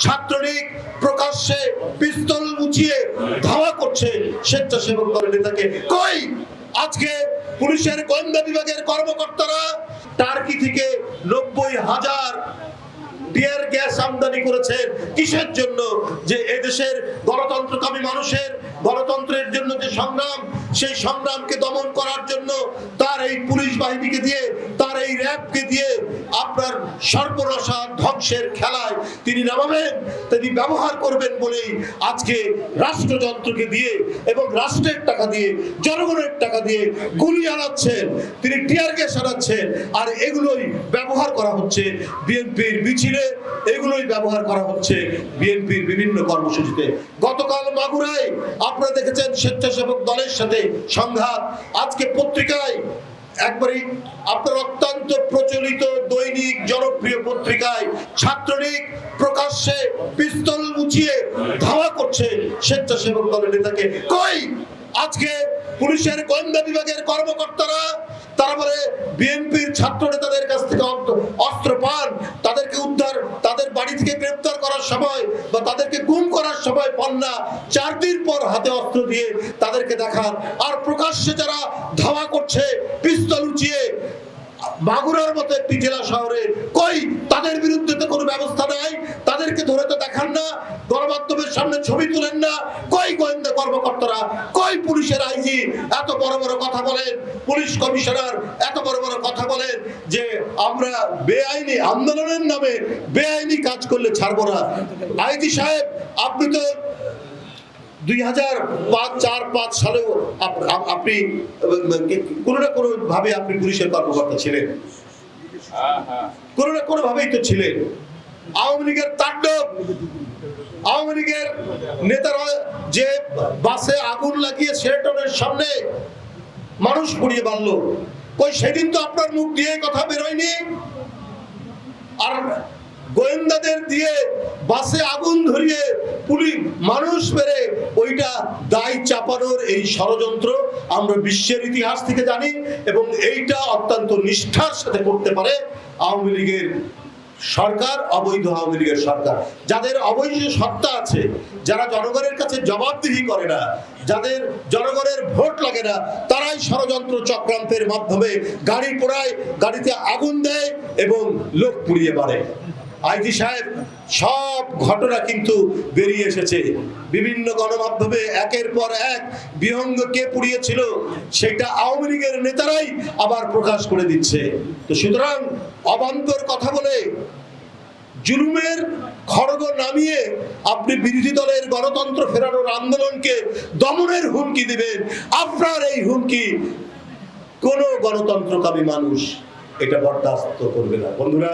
ছাত্রলীগ প্রকাশ্যে পিস্তল উঁচিয়ে ধাওয়া করছে স্বেচ্ছাসেবক দলের নেতাকে। কই? আজকে পুলিশের গোয়েন্দা বিভাগের কর্মকর্তারা টার্কি থেকে নব্বই হাজার টিয়ার গ্যাস আমদানি করেছেন। কিসের জন্য? যে এদেশের গণতন্ত্রকামী মানুষের, গণতন্ত্রের জন্য যে সংগ্রাম, সেই সংগ্রামকে দমন করার জন্য তার এই পুলিশ বাহিনীকে দিয়ে, তার এই র্যাবকে দিয়ে আপনার সর্বনাশা ধ্বংসের খেলায় তিনি নামাবেন, তিনি ব্যবহার করবেন বলেই আজকে রাষ্ট্রযন্ত্রকে দিয়ে এবং রাষ্ট্রের টাকা দিয়ে, জনগণের টাকা দিয়ে গুলি আনাচ্ছেন, তিনি টিয়ার গ্যাস আনাচ্ছেন, আর এগুলোই ব্যবহার করা হচ্ছে বিএনপির মিছিলে, এগুলোই ব্যবহার করা হচ্ছে বিএনপির বিভিন্ন কর্মসূচিতে। গতকাল মাগুরায় আপনারা দেখেছেন স্বেচ্ছাসেবক দলের সাথে সংঘাত, আজকে পত্রিকায় একবারই আপনার অত্যন্ত প্রচলিত দৈনিক জনপ্রিয় পত্রিকায় ছাত্রলীগ প্রকাশ্যে পিস্তল উঁচিয়ে ধাওয়া করছে স্বেচ্ছাসেবক দলের নেতাকে। কই? আজকে পুলিশের গোয়েন্দা বিভাগের কর্মকর্তারা, তারপরে বিএনপির ছাত্র নেতাদের কাছ থেকে অস্ত্র- পান তাদেরকে গ্রেপ্তার করার সময় বা তাদেরকে গুম করার সময় পন্না চার দিন পর হাতে অস্ত্র দিয়ে তাদেরকে দেখান আর প্রকাশ্যে যারা ধাওয়া করছে, পিস্তল উঁচিয়ে মাগুরার মতো একটি জেলা শহরে, কই? তাদের বিরুদ্ধে তো কোনো ব্যবস্থা নাই। তাদেরকে ধরে তো দেখান না গণমাধ্যমের সামনে ছবি তুলেন না। কই গোয়েন্দা কর্মকর্তারা? কই পুলিশের আইজি? এত বড় বড় কথা বলেন পুলিশ কমিশনার এত বড় বড় কথা বলেন যে আমরা বেআইনি আন্দোলনের নামে বেআইনি কাজ করলে ছাড়বো না। আইজি সাহেব আপনি তো দুই হাজার পাঁচ চার পাঁচ সালেও আপ- আপ- আপনি কোনো না কোনো ভাবে আপনি পুলিশের কর্মকর্তা ছিলেন। কোনো না কোনো ভাবেই তো ছিলেন। আওয়ামী লীগের তাণ্ডব, আওয়ামী লীগের নেতারা যে বাসে আগুন লাগিয়ে শেল্টনের সামনে মানুষ পুড়িয়ে মারলো কই সেদিন তো আপনার মুখ দিয়ে কথা বেরোয়নি? আর গোয়েন্দাদের দিয়ে বাসে আগুন ধরিয়ে পুলিশ মানুষ মেরে, ওইটা দায় চাপানোর এই ষড়যন্ত্র আমরা বিশ্বের ইতিহাস থেকে জানি এবং এইটা অত্যন্ত নিষ্ঠার সাথে করতে পারে আওয়ামী লীগের সরকার, অবৈধ আওয়ামী লীগের সরকার। যাদের অবৈধ সত্তা আছে, যারা জনগণের কাছে জবাবদিহি করে না, যাদের জনগণের ভোট লাগে না, তারাই ষড়যন্ত্র চক্রান্তের মাধ্যমে গাড়ি পোড়ায়, গাড়িতে আগুন দেয় এবং লোক পুড়িয়ে মারে। আইজি সাহেব, সব ঘটনা কিন্তু বেরিয়ে এসেছে। বিভিন্ন গণমাধ্যমে একের পর এক বিহঙ্গ কে পুড়িয়েছিল, সেটা আওয়ামী লীগের নেতারাই আবার প্রকাশ করে দিচ্ছে। তো সুতরাং অবান্তর কথা বলে জুলুমের খড়গ নামিয়ে আপনি বিরোধী দলের গণতন্ত্র ফেরানোর আন্দোলনকে দমনের হুমকি দিবেন, আপনার এই হুমকি কোন গণতন্ত্রকামী মানুষ এটা বরদাস্ত করবে না। বন্ধুরা